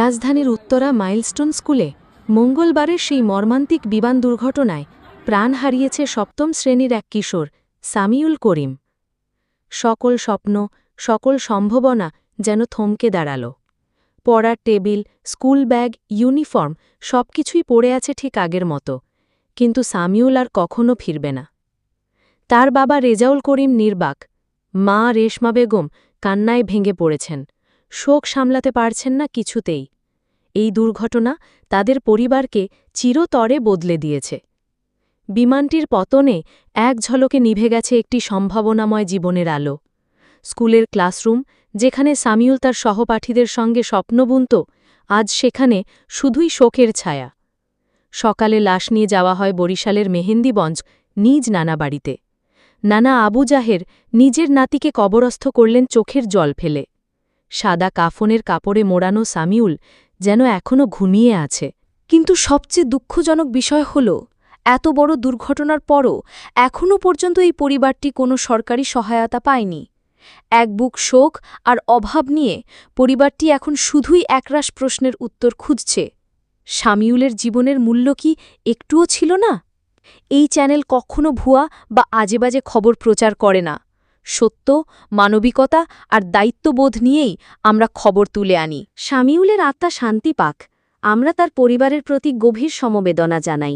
রাজধানীর উত্তরা মাইলস্টোন স্কুলে মঙ্গলবারের সেই মর্মান্তিক বিমান দুর্ঘটনায় প্রাণ হারিয়েছে সপ্তম শ্রেণির এক কিশোর, সামিউল করিম। সকল স্বপ্ন, সকল সম্ভাবনা যেন থমকে দাঁড়াল। পড়ার টেবিল, স্কুল ব্যাগ, ইউনিফর্ম সবকিছুই পড়ে আছে ঠিক আগের মতো, কিন্তু সামিউল আর কখনো ফিরবে না। তার বাবা রেজাউল করিম নির্বাক, মা রেশমা বেগম কান্নায় ভেঙে পড়েছেন। শোক সামলাতে পারছেন না কিছুতেই। এই দুর্ঘটনা তাদের পরিবারকে চিরতরে বদলে দিয়েছে। বিমানটির পতনে এক ঝলকে নিভে গেছে একটি সম্ভাবনাময় জীবনের আলো। স্কুলের ক্লাসরুম, যেখানে সামিউল তার সহপাঠীদের সঙ্গে স্বপ্ন বুনত, আজ সেখানে শুধুই শোকের ছায়া। সকালে লাশ নিয়ে যাওয়া হয় বরিশালের মেহেন্দিবঞ্জ নিজ নানা বাড়িতে। নানা আবু জাহের নিজের নাতিকে কবরস্থ করলেন চোখের জল ফেলে। সাদা কাফনের কাপড়ে মোড়ানো সামিউল যেন এখনও ঘুমিয়ে আছে। কিন্তু সবচেয়ে দুঃখজনক বিষয় হল, এত বড় দুর্ঘটনার পরও এখনও পর্যন্ত এই পরিবারটি কোনো সরকারি সহায়তা পায়নি। এক বুক শোক আর অভাব নিয়ে পরিবারটি এখন শুধুই একরাশ প্রশ্নের উত্তর খুঁজছে। শামিউলের জীবনের মূল্য কি একটুও ছিল না? এই চ্যানেল কখনো ভুয়া বা আজেবাজে খবর প্রচার করে না। সত্য, মানবিকতা আর দায়িত্ববোধ নিয়েই আমরা খবর তুলে আনি। শামিউলের আত্মা শান্তি পাক। আমরা তার পরিবারের প্রতি গভীর সমবেদনা জানাই।